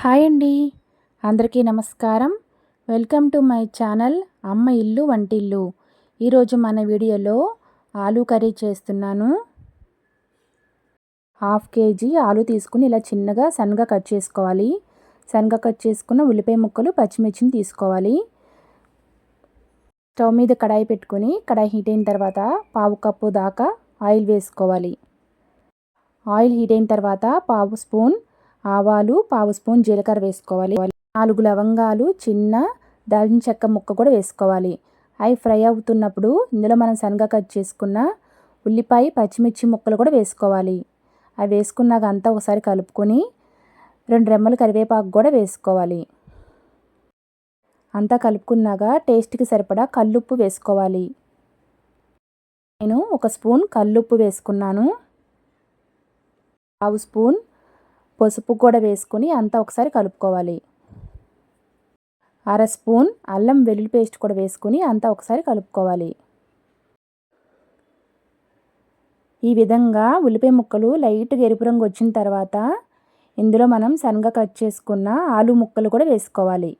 Hi అండి. అందరికీ నమస్కారం. వెల్కమ్ టు మై ఛానల్ అమ్మ ఇల్లు వంటిల్లు. ఈరోజు మన వీడియోలో ఆలు కర్రీ చేస్తున్నాను. హాఫ్ కేజీ ఆలు తీసుకుని ఇలా చిన్నగా సన్నగా కట్ చేసుకోవాలి. సన్నగా కట్ చేసుకున్న ఉల్లిపాయ ముక్కలు పచ్చిమిర్చిని తీసుకోవాలి. స్టవ్ మీద కడాయి పెట్టుకొని కడాయి హీట్ అయిన తర్వాత పావు కప్పు దాకా ఆయిల్ వేసుకోవాలి. ఆయిల్ హీట్ అయిన తర్వాత పావు స్పూన్ ఆవాలు పావు స్పూన్ జీలకర్ర వేసుకోవాలి. నాలుగు లవంగాలు చిన్న దాల్చిన చెక్క ముక్క కూడా వేసుకోవాలి. అవి ఫ్రై అవుతున్నప్పుడు ఇందులో మనం సన్నగా కట్ చేసుకున్న ఉల్లిపాయ పచ్చిమిర్చి ముక్కలు కూడా వేసుకోవాలి. అవి వేసుకున్నాక అంతా ఒకసారి కలుపుకొని రెండు రెమ్మలు కరివేపాకు కూడా వేసుకోవాలి. అంతా కలుపుకున్నాక టేస్ట్కి సరిపడా కల్లుప్పు వేసుకోవాలి. నేను ఒక స్పూన్ కల్లుప్పు వేసుకున్నాను. పావు స్పూన్ పసుపు కూడా వేసుకొని అంతా ఒకసారి కలుపుకోవాలి. అర స్పూన్ అల్లం వెల్లుల్లి పేస్ట్ కూడా వేసుకొని అంతా ఒకసారి కలుపుకోవాలి. ఈ విధంగా ఉల్లిపాయ ముక్కలు లైట్గా ఎరుపు రంగు వచ్చిన తర్వాత ఇందులో మనం సన్నగా కట్ చేసుకున్న ఆలు ముక్కలు కూడా వేసుకోవాలి.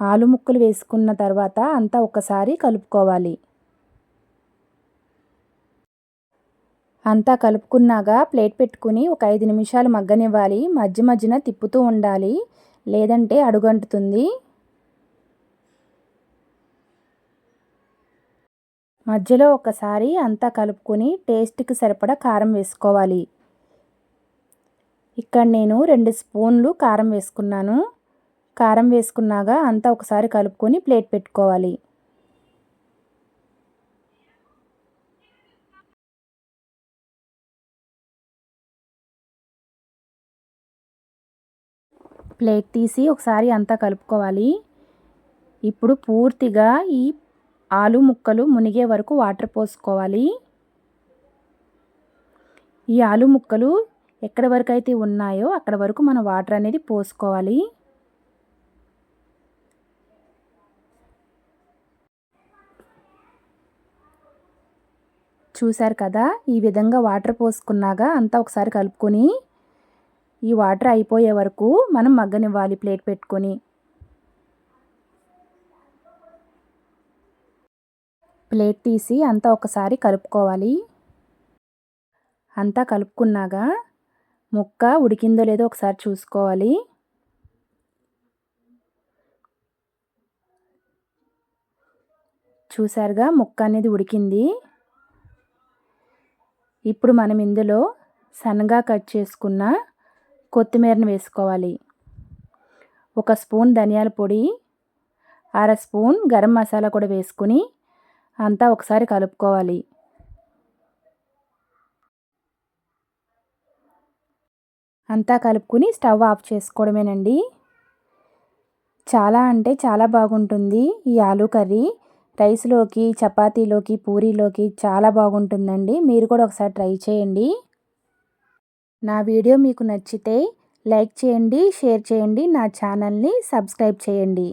ఆలు ముక్కలు వేసుకున్న తర్వాత అంతా ఒకసారి కలుపుకోవాలి. అంతా కలుపుకున్నాక ప్లేట్ పెట్టుకుని ఒక ఐదు నిమిషాలు మగ్గనివ్వాలి. మధ్య మధ్యన తిప్పుతూ ఉండాలి. లేదంటే అడుగంటుతుంది. మధ్యలో ఒకసారి అంతా కలుపుకొని టేస్ట్కి సరిపడా కారం వేసుకోవాలి. ఇక్కడ నేను రెండు స్పూన్లు కారం వేసుకున్నాను. కారం వేసుకున్నాక అంతా ఒకసారి కలుపుకొని ప్లేట్ పెట్టుకోవాలి. ప్లేట్ తీసి ఒకసారి అంతా కలుపుకోవాలి. ఇప్పుడు పూర్తిగా ఈ ఆలు ముక్కలు మునిగే వరకు వాటర్ పోసుకోవాలి. ఈ ఆలు ముక్కలు ఎక్కడి వరకు అయితే ఉన్నాయో అక్కడ వరకు మనం వాటర్ అనేది పోసుకోవాలి. చూశారు కదా? ఈ విధంగా వాటర్ పోసుకున్నాగా అంతా ఒకసారి కలుపుకొని ఈ వాటర్ అయిపోయే వరకు మనం మగ్గనివ్వాలి ప్లేట్ పెట్టుకొని. ప్లేట్ తీసి అంతా ఒకసారి కలుపుకోవాలి. అంతా కలుపుకున్నాగా ముక్క ఉడికిందో లేదో ఒకసారి చూసుకోవాలి. చూసారుగా ముక్క అనేది ఉడికింది. ఇప్పుడు మనం ఇందులో సన్నగా కట్ చేసుకున్న కొత్తిమీరను వేసుకోవాలి. ఒక స్పూన్ ధనియాల పొడి అర స్పూన్ గరం మసాలా కూడా వేసుకుని అంతా ఒకసారి కలుపుకోవాలి. అంతా కలుపుకుని స్టవ్ ఆఫ్ చేసుకోవడమేనండి. చాలా అంటే చాలా బాగుంటుంది ఈ ఆలూ కర్రీ. రైస్లోకి చపాతీలోకి పూరీలోకి చాలా బాగుంటుందండి. మీరు కూడా ఒకసారి ట్రై చేయండి. నా వీడియో మీకు నచ్చితే లైక్ చేయండి షేర్ చేయండి నా ఛానల్ని సబ్స్క్రైబ్ చేయండి.